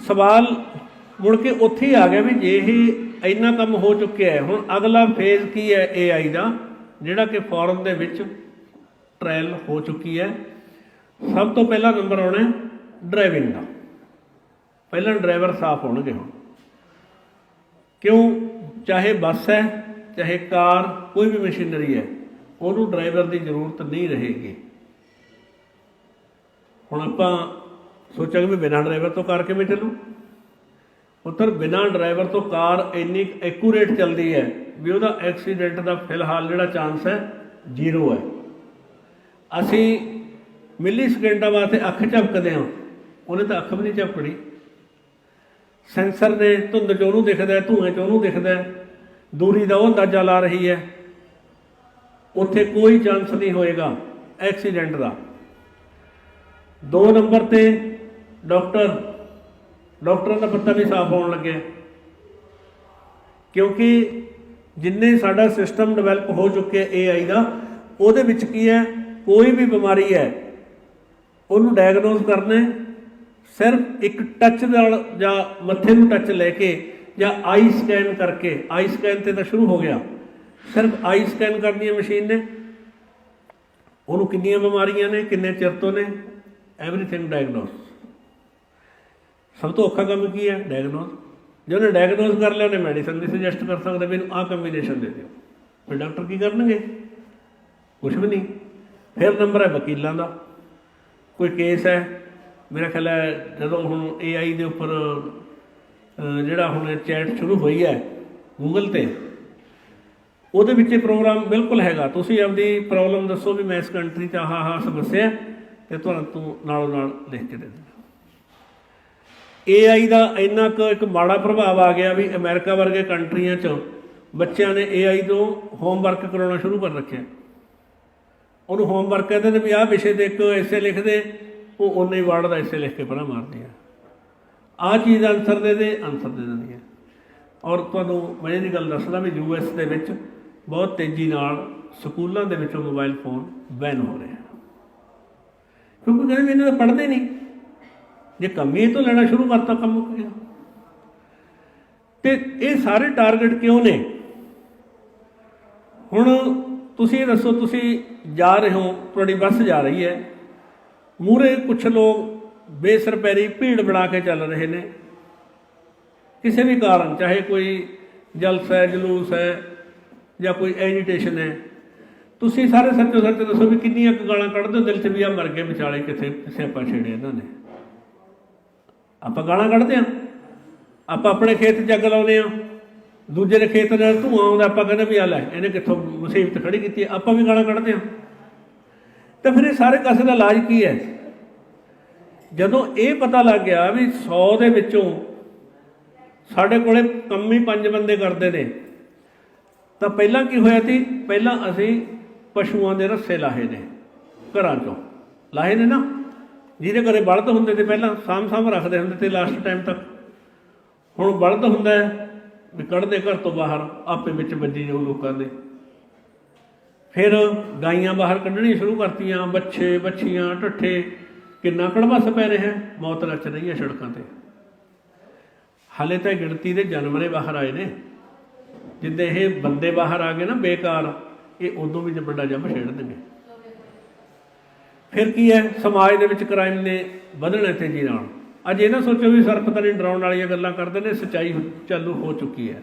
ਸਵਾਲ ਮੁੜ ਕੇ ਉੱਥੇ ਹੀ ਆ ਗਿਆ ਵੀ ਜੇ ਇਹ ਇੰਨਾ ਕੰਮ ਹੋ ਚੁੱਕਿਆ ਹੈ, ਹੁਣ ਅਗਲਾ ਫੇਜ਼ ਕੀ ਹੈ AI ਦਾ, ਜਿਹੜਾ ਕਿ ਫੋਰਮ ਦੇ ਵਿੱਚ ਟ੍ਰਾਇਲ ਹੋ ਚੁੱਕੀ ਹੈ। ਸਭ ਤੋਂ ਪਹਿਲਾ ਨੰਬਰ ਆਉਣਾ ਡਰਾਈਵਿੰਗ ਦਾ। ਪਹਿਲਾਂ ਡਰਾਈਵਰ ਸਾਫ਼ ਹੋਣਗੇ ਹੁਣ। ਕਿਉਂ? ਚਾਹੇ ਬੱਸ ਹੈ, ਚਾਹੇ ਕਾਰ, ਕੋਈ ਵੀ ਮਸ਼ੀਨਰੀ ਹੈ, ਉਹਨੂੰ ਡਰਾਈਵਰ ਦੀ ਜ਼ਰੂਰਤ ਨਹੀਂ ਰਹੇਗੀ। ਹੁਣ ਆਪਾਂ ਸੋਚਾਂਗੇ ਵੀ ਬਿਨਾਂ ਡਰਾਈਵਰ ਤੋਂ ਕਾਰ ਕਿਵੇਂ ਚੱਲੂ? ਉੱਤਰ ਬਿਨਾਂ ਡਰਾਈਵਰ ਤੋਂ ਕਾਰ ਇੰਨੀ ਐਕੂਰੇਟ ਚੱਲਦੀ ਹੈ ਵੀ ਉਹਦਾ ਐਕਸੀਡੈਂਟ ਦਾ ਫਿਲਹਾਲ ਜਿਹੜਾ ਚਾਂਸ ਹੈ ਜ਼ੀਰੋ ਹੈ। ਅਸੀਂ ਮਿਲੀ ਸਕਿੰਟਾਂ ਵਾਸਤੇ ਅੱਖ ਝਪਕਦੇ ਹਾਂ। ਉਹਨੇ ਤਾਂ ਅੱਖ ਵੀ ਨਹੀਂ ਝਪਕਣੀ। ਸੈਂਸਰ ਨੇ ਧੁੰਦ ਚ ਉਹਨੂੰ ਦਿਖਦਾ ਹੈ, ਧੂਏ ਚ ਉਹਨੂੰ ਦਿਖਦਾ ਦੂਰੀ ਦਾ ਉਹ ਅੰਦਾਜ਼ਾ ਲਾ ਰਹੀ ਹੈ। ਉੱਥੇ ਕੋਈ ਚਾਂਸ ਨਹੀਂ ਹੋਏਗਾ ਐਕਸੀਡੈਂਟ ਦਾ। ਦੋ ਨੰਬਰ ਤੇ ਡਾਕਟਰ, ਡਾਕਟਰਾਂ ਦਾ ਪੱਤਾ ਵੀ ਸਾਫ਼ ਹੋਣ ਲੱਗਿਆ। ਕਿਉਂਕਿ ਜਿੰਨੇ ਸਾਡਾ ਸਿਸਟਮ ਡਿਵੈਲਪ ਹੋ ਚੁੱਕਿਆ AI ਦਾ, ਉਹਦੇ ਵਿੱਚ ਕੀ ਹੈ? ਕੋਈ ਵੀ ਬਿਮਾਰੀ ਹੈ, ਉਹਨੂੰ ਡਾਇਗਨੋਸ ਕਰਨਾ ਹੈ, ਸਿਰਫ ਇੱਕ ਟੱਚ ਨਾਲ ਜਾਂ ਮੱਥੇ ਨੂੰ ਟੱਚ ਲੈ ਕੇ ਜਾਂ ਆਈ ਸਕੈਨ ਕਰਕੇ ਆਈ ਸਕੈਨ ਤੇ ਤਾਂ ਸ਼ੁਰੂ ਹੋ ਗਿਆ। ਸਿਰਫ ਆਈ ਸਕੈਨ ਕਰਨੀ ਹੈ ਮਸ਼ੀਨ ਨੇ। ਉਹਨੂੰ ਕਿੰਨੀਆਂ ਬਿਮਾਰੀਆਂ ਨੇ, ਕਿੰਨੇ ਚਿਰ ਤੋਂ ਨੇ? ਐਵਰੀਥਿੰਗ ਡਾਇਗਨੋਸ ਸਭ ਤੋਂ ਔਖਾ ਕੰਮ ਕੀ ਹੈ? ਡਾਇਗਨੋਸ ਜੇ ਉਹਨੇ ਡਾਇਗਨੋਸ ਕਰ ਲਿਆ ਉਹਨੇ ਮੈਡੀਸਨ ਵੀ ਸੁਜੈਸਟ ਕਰ ਸਕਦਾ ਵੀ ਇਹਨੂੰ ਆਹ ਕੰਬੀਨੇਸ਼ਨ ਦੇ ਦਿਓ। ਫਿਰ ਡਾਕਟਰ ਕੀ ਕਰਨਗੇ? ਕੁਝ ਵੀ ਨਹੀਂ। ਫਿਰ ਨੰਬਰ ਹੈ ਵਕੀਲਾਂ ਦਾ। ਕੋਈ ਕੇਸ ਹੈ? ਮੇਰਾ ਖਿਆਲ ਹੈ ਜਦੋਂ ਹੁਣ AI ਦੇ ਉੱਪਰ ਜਿਹੜਾ ਹੁਣ ਚੈਟ ਸ਼ੁਰੂ ਹੋਈ ਹੈ ਗੂਗਲ ਤੇ ਉਹਦੇ ਵਿੱਚ ਇਹ ਪ੍ਰੋਗਰਾਮ ਬਿਲਕੁਲ ਹੈਗਾ। ਤੁਸੀਂ ਆਪਦੀ ਪ੍ਰੋਬਲਮ ਦੱਸੋ ਵੀ ਮੈਂ ਇਸ ਕੰਟਰੀ 'ਚ ਆਹ ਆਹ ਸਮੱਸਿਆ ਹੈ, ਤੇ ਤੁਹਾਨੂੰ ਤੂੰ ਨਾਲੋਂ ਨਾਲ ਲਿਖ ਕੇ ਦੇ ਦਿੰਦਾ। AI ਦਾ ਇੰਨਾ ਕੁ ਇੱਕ ਮਾੜਾ ਪ੍ਰਭਾਵ ਆ ਗਿਆ ਵੀ ਅਮਰੀਕਾ ਵਰਗੇ ਕੰਟਰੀਆਂ 'ਚ ਬੱਚਿਆਂ ਨੇ AI ਤੋਂ ਹੋਮਵਰਕ ਕਰਾਉਣਾ ਸ਼ੁਰੂ ਕਰ ਰੱਖਿਆ। ਉਹਨੂੰ ਹੋਮਵਰਕ ਕਹਿੰਦੇ ਨੇ ਵੀ ਆਹ ਵਿਸ਼ੇ ਦੇ ਇੱਕ ਐਸੇ ਲਿਖ ਦੇ ਉਹ ਉਨੇ ਵਰਡ ਦਾ ਐਸੇ ਲਿਖ ਕੇ ਪੜ੍ਹਾ ਮਾਰਦੀ ਆ। ਆਹ ਚੀਜ਼ ਆਨਸਰ ਦੇ ਦੇ ਆਨਸਰ ਦੇ ਦਿੰਦੀ ਹੈ ਔਰ ਤੁਹਾਨੂੰ ਮੈਂ ਇਹਦੀ ਗੱਲ ਦੱਸਦਾ ਵੀ ਯੂ ਯੂਐਸ ਦੇ ਵਿੱਚ ਬਹੁਤ ਤੇਜ਼ੀ ਨਾਲ ਸਕੂਲਾਂ ਦੇ ਵਿੱਚੋਂ ਮੋਬਾਈਲ ਫੋਨ ਬੈਨ ਹੋ ਰਿਹਾ ਕਿਉਂਕਿ ਕਹਿੰਦੇ ਵੀ ਇਹਨਾਂ ਦਾ ਪੜ੍ਹਦੇ ਨਹੀਂ। ਜੇ ਕੰਮ ਤੋਂ ਲੈਣਾ ਸ਼ੁਰੂ ਕਰਤਾ, ਕੰਮ ਮੁੱਕ ਗਿਆ। ਤੇ ਇਹ ਸਾਰੇ ਟਾਰਗੇਟ ਕਿਉਂ ਨੇ? ਹੁਣ ਤੁਸੀਂ ਦੱਸੋ, ਤੁਸੀਂ ਜਾ ਰਹੇ ਹੋ, ਤੁਹਾਡੀ ਬੱਸ ਜਾ ਰਹੀ ਹੈ। ਮੂਰੇ ਕੁਝ ਲੋਕ ਬੇਸਰਪੈਰੀ ਭੀੜ ਬਣਾ ਕੇ ਚੱਲ ਰਹੇ ਨੇ। ਕਿਸੇ ਵੀ ਕਾਰਨ, ਚਾਹੇ ਕੋਈ ਜਲਸਾ ਹੈ, ਜਲੂਸ ਹੈ, ਜਾਂ ਕੋਈ ਐਜੀਟੇਸ਼ਨ ਹੈ। ਤੁਸੀਂ ਸਾਰੇ ਸੱਚੋ ਸੱਚ ਦੱਸੋ ਵੀ ਕਿੰਨੀਆਂ ਕੁ ਗਾਲਾਂ ਕੱਢਦੇ ਹੋ ਦਿਲ 'ਚ ਵੀ ਆ ਮਰ ਗਏ ਵਿਚਾਲੇ ਕਿੱਥੇ ਕਿਸੇ ਆਪਾਂ ਛੇੜੇ ਇਹਨਾਂ ਨੇ। ਆਪਾਂ ਗਾਲਾਂ ਕੱਢਦੇ ਆ ਆਪਾਂ ਆਪਣੇ ਖੇਤ 'ਚ ਅੱਗ ਲਾਉਂਦੇ ਆ ਦੂਜੇ ਦੇ ਖੇਤ ਨਾਲ ਧੂਆਂ ਆਉਂਦਾ, ਆਪਾਂ ਕਹਿੰਦੇ ਵੀ ਆ ਲੈ, ਇਹਨੇ ਕਿੱਥੋਂ ਮੁਸੀਬਤ ਖੜੀ ਕੀਤੀ ਆਪਾਂ ਵੀ ਗਾਲਾਂ ਕੱਢਦੇ ਆ ਤਾਂ ਫਿਰ ਇਹ ਸਾਰੇ ਕਸੇ ਦਾ ਇਲਾਜ ਕੀ ਹੈ? ਜਦੋਂ ਇਹ ਪਤਾ ਲੱਗ ਗਿਆ ਵੀ 100 ਦੇ ਵਿੱਚੋਂ ਸਾਡੇ ਕੋਲੇ ਕੰਮ ਹੀ ਪੰਜ ਬੰਦੇ ਕਰਦੇ ਨੇ, ਤਾਂ ਪਹਿਲਾਂ ਕੀ ਹੋਇਆ ਸੀ? ਪਹਿਲਾਂ ਅਸੀਂ ਪਸ਼ੂਆਂ ਦੇ ਰੱਸੇ ਲਾਹੇ ਨੇ, ਘਰਾਂ ਚੋਂ। ਲਾਹੇ ਨੇ ਨਾ? ਜਿਹਦੇ ਘਰੇ ਬਲਦ ਹੁੰਦੇ ਤੇ ਪਹਿਲਾਂ ਸਾਂਭ ਸਾਂਭ ਰੱਖਦੇ ਹੁੰਦੇ ਤੇ ਲਾਸਟ ਟਾਈਮ ਤੱਕ ਹੁਣ ਬਲਦ ਹੁੰਦਾ ਹੈ ਵੀ ਕੱਢਦੇ ਘਰ ਤੋਂ ਬਾਹਰ, ਆਪੇ ਵਿੱਚ ਵੱਜੀ ਜਾਊ ਲੋਕਾਂ ਦੇ। ਫਿਰ ਗਾਈਆਂ ਬਾਹਰ ਕੱਢਣੀਆਂ ਸ਼ੁਰੂ ਕਰਤੀਆਂ ਬੱਚੇ ਬੱਚੀਆਂ ਟੱਠੇ ਕਿੰਨਾ ਕੜਵਸ ਪੈ ਰਿਹਾ ਮੌਤ ਰਚ ਰਹੀ ਹੈ ਸੜਕਾਂ ਤੇ। ਹਾਲੇ ਤਾਂ ਗਿਣਤੀ ਦੇ ਜਾਨਵਰੇ ਬਾਹਰ ਆਏ ਨੇ। ਜਿੱਦੇ ਇਹ ਬੰਦੇ ਬਾਹਰ ਆ ਗਏ ਨਾ ਬੇਕਾਰ, ਇਹ ਉਦੋਂ ਵੀ ਵੱਡਾ ਜੰਮ ਛੇੜ ਦੇਣਗੇ। ਫਿਰ ਕੀ ਹੈ? ਸਮਾਜ ਦੇ ਵਿੱਚ ਕ੍ਰਾਈਮ ਨੇ ਵਧਣਾ ਤੇਜ਼ੀ ਨਾਲ। ਅੱਜ ਇਹ ਨਾ ਸੋਚੋ ਵੀ ਸਰ ਪਤਾ ਨਹੀਂ ਡਰਾਉਣ ਵਾਲੀਆਂ ਗੱਲਾਂ ਕਰਦੇ ਨੇ, ਸੱਚਾਈ ਚਾਲੂ ਹੋ ਚੁੱਕੀ ਹੈ।